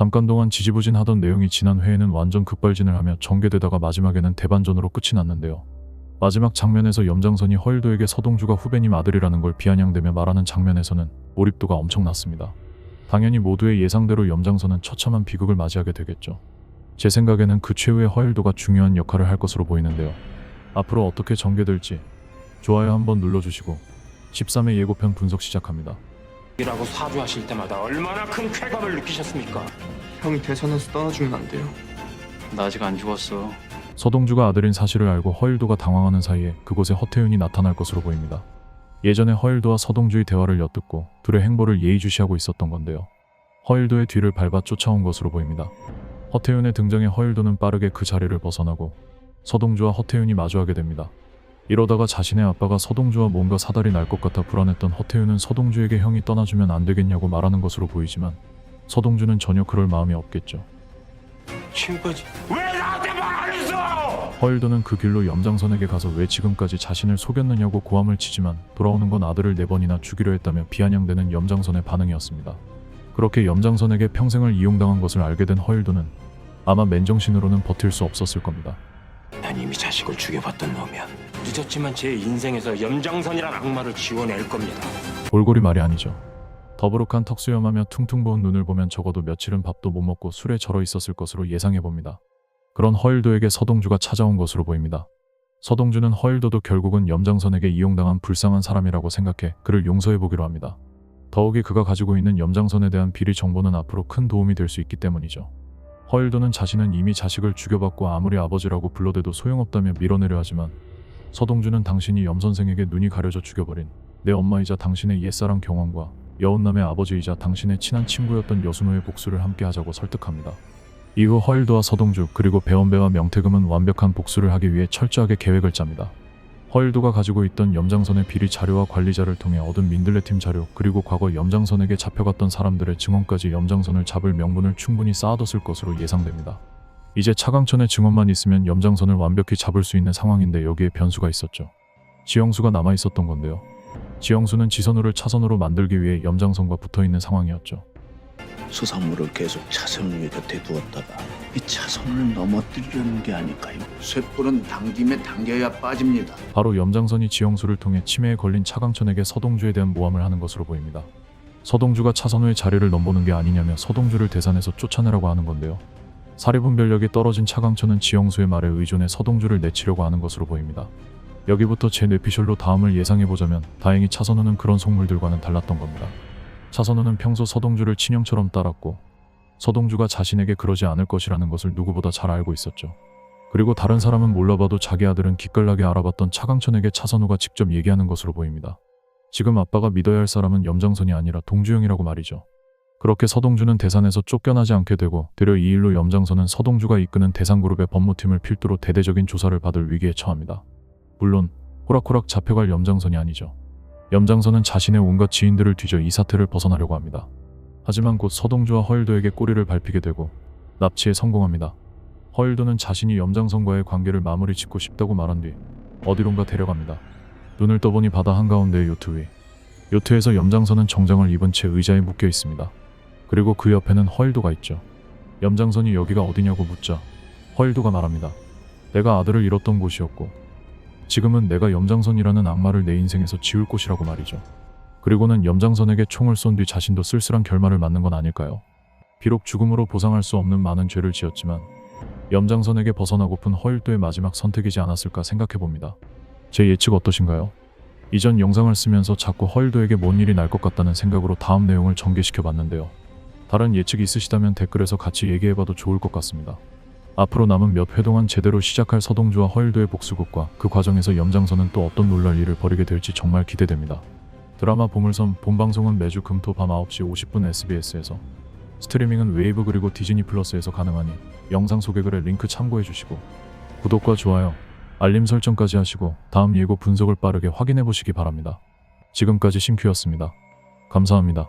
잠깐 동안 지지부진하던 내용이 지난 회에는 완전 급발진을 하며 전개되다가 마지막에는 대반전으로 끝이 났는데요. 마지막 장면에서 염장선이 허일도에게 서동주가 후배님 아들이라는 걸 비아냥대며 말하는 장면에서는 몰입도가 엄청났습니다. 당연히 모두의 예상대로 염장선은 처참한 비극을 맞이하게 되겠죠. 제 생각에는 그 최후의 허일도가 중요한 역할을 할 것으로 보이는데요. 앞으로 어떻게 전개될지 좋아요 한번 눌러주시고 13회 예고편 분석 시작합니다. 이라고 사주하실 때마다 얼마나 큰 쾌감을 느끼셨습니까? 형이 대선에서 떠나주면 안 돼요. 나 아직 안 죽었어. 서동주가 아들인 사실을 알고 허일도가 당황하는 사이에 그곳에 허태윤이 나타날 것으로 보입니다. 예전에 허일도와 서동주의 대화를 엿듣고 둘의 행보를 예의주시하고 있었던 건데요. 허일도의 뒤를 밟아 쫓아온 것으로 보입니다. 허태윤의 등장에 허일도는 빠르게 그 자리를 벗어나고 서동주와 허태윤이 마주하게 됩니다. 이러다가 자신의 아빠가 서동주와 뭔가 사달이 날 것 같아 불안했던 허태윤은 서동주에게 형이 떠나주면 안 되겠냐고 말하는 것으로 보이지만 서동주는 전혀 그럴 마음이 없겠죠. 친구지. 왜 나한테 말 안 했어? 허일도는 그 길로 염장선에게 가서 왜 지금까지 자신을 속였느냐고 고함을 치지만 돌아오는 건 아들을 네 번이나 죽이려 했다며 비아냥대는 염장선의 반응이었습니다. 그렇게 염장선에게 평생을 이용당한 것을 알게 된 허일도는 아마 맨정신으로는 버틸 수 없었을 겁니다. 난 이미 자식을 죽여봤던 놈이야. 늦었지만 제 인생에서 염장선이란 악마를 지워낼 겁니다. 골골이 말이 아니죠. 더부룩한 턱수염하며 퉁퉁 부은 눈을 보면 적어도 며칠은 밥도 못 먹고 술에 절어 있었을 것으로 예상해 봅니다. 그런 허일도에게 서동주가 찾아온 것으로 보입니다. 서동주는 허일도도 결국은 염장선에게 이용당한 불쌍한 사람이라고 생각해 그를 용서해 보기로 합니다. 더욱이 그가 가지고 있는 염장선에 대한 비리 정보는 앞으로 큰 도움이 될 수 있기 때문이죠. 허일도는 자신은 이미 자식을 죽여봤고 아무리 아버지라고 불러대도 소용없다며 밀어내려 하지만 서동주는 당신이 염 선생에게 눈이 가려져 죽여버린 내 엄마이자 당신의 옛사랑 경원과 여운남의 아버지이자 당신의 친한 친구였던 여순호의 복수를 함께 하자고 설득합니다. 이후 허일도와 서동주 그리고 배원배와 명태금은 완벽한 복수를 하기 위해 철저하게 계획을 짭니다. 허일도가 가지고 있던 염장선의 비리 자료와 관리자를 통해 얻은 민들레팀 자료 그리고 과거 염장선에게 잡혀갔던 사람들의 증언까지 염장선을 잡을 명분을 충분히 쌓아뒀을 것으로 예상됩니다. 이제 차강천의 증언만 있으면 염장선을 완벽히 잡을 수 있는 상황인데 여기에 변수가 있었죠. 지영수가 남아 있었던 건데요. 지영수는 지선우를 차선으로 만들기 위해 염장선과 붙어 있는 상황이었죠. 수산물을 계속 차선 위에 곁에 두었다가 이 차선을 넘어뜨리려는 게 아닐까요? 쇠뿔은 당김에 당겨야 빠집니다. 바로 염장선이 지영수를 통해 치매에 걸린 차강천에게 서동주에 대한 모함을 하는 것으로 보입니다. 서동주가 차선우의 자리를 넘보는 게 아니냐며 서동주를 대산해서 쫓아내라고 하는 건데요. 사리분별력이 떨어진 차강천은 지영수의 말에 의존해 서동주를 내치려고 하는 것으로 보입니다. 여기부터 제 뇌피셜로 다음을 예상해보자면 다행히 차선우는 그런 속물들과는 달랐던 겁니다. 차선우는 평소 서동주를 친형처럼 따랐고 서동주가 자신에게 그러지 않을 것이라는 것을 누구보다 잘 알고 있었죠. 그리고 다른 사람은 몰라봐도 자기 아들은 기깔나게 알아봤던 차강천에게 차선우가 직접 얘기하는 것으로 보입니다. 지금 아빠가 믿어야 할 사람은 염장선이 아니라 동주영이라고 말이죠. 그렇게 서동주는 대산에서 쫓겨나지 않게 되고 되려 이 일로 염장선은 서동주가 이끄는 대산그룹의 법무팀을 필두로 대대적인 조사를 받을 위기에 처합니다. 물론 호락호락 잡혀갈 염장선이 아니죠. 염장선은 자신의 온갖 지인들을 뒤져 이 사태를 벗어나려고 합니다. 하지만 곧 서동주와 허일도에게 꼬리를 밟히게 되고 납치에 성공합니다. 허일도는 자신이 염장선과의 관계를 마무리 짓고 싶다고 말한 뒤 어디론가 데려갑니다. 눈을 떠보니 바다 한가운데의 요트 위. 요트에서 염장선은 정장을 입은 채 의자에 묶여 있습니다. 그리고 그 옆에는 허일도가 있죠. 염장선이 여기가 어디냐고 묻자 허일도가 말합니다. 내가 아들을 잃었던 곳이었고 지금은 내가 염장선이라는 악마를 내 인생에서 지울 곳이라고 말이죠. 그리고는 염장선에게 총을 쏜 뒤 자신도 쓸쓸한 결말을 맞는 건 아닐까요? 비록 죽음으로 보상할 수 없는 많은 죄를 지었지만 염장선에게 벗어나고픈 허일도의 마지막 선택이지 않았을까 생각해 봅니다. 제 예측 어떠신가요? 이전 영상을 쓰면서 자꾸 허일도에게 뭔 일이 날 것 같다는 생각으로 다음 내용을 전개시켜 봤는데요. 다른 예측 있으시다면 댓글에서 같이 얘기해봐도 좋을 것 같습니다. 앞으로 남은 몇 회 동안 제대로 시작할 서동주와 허일도의 복수극과 그 과정에서 염장선은 또 어떤 놀랄 일을 벌이게 될지 정말 기대됩니다. 드라마 보물섬 본방송은 매주 금토 밤 9시 50분 SBS에서 스트리밍은 웨이브 그리고 디즈니 플러스에서 가능하니 영상 소개글에 링크 참고해 주시고 구독과 좋아요, 알림 설정까지 하시고 다음 예고 분석을 빠르게 확인해 보시기 바랍니다. 지금까지 신큐였습니다. 감사합니다.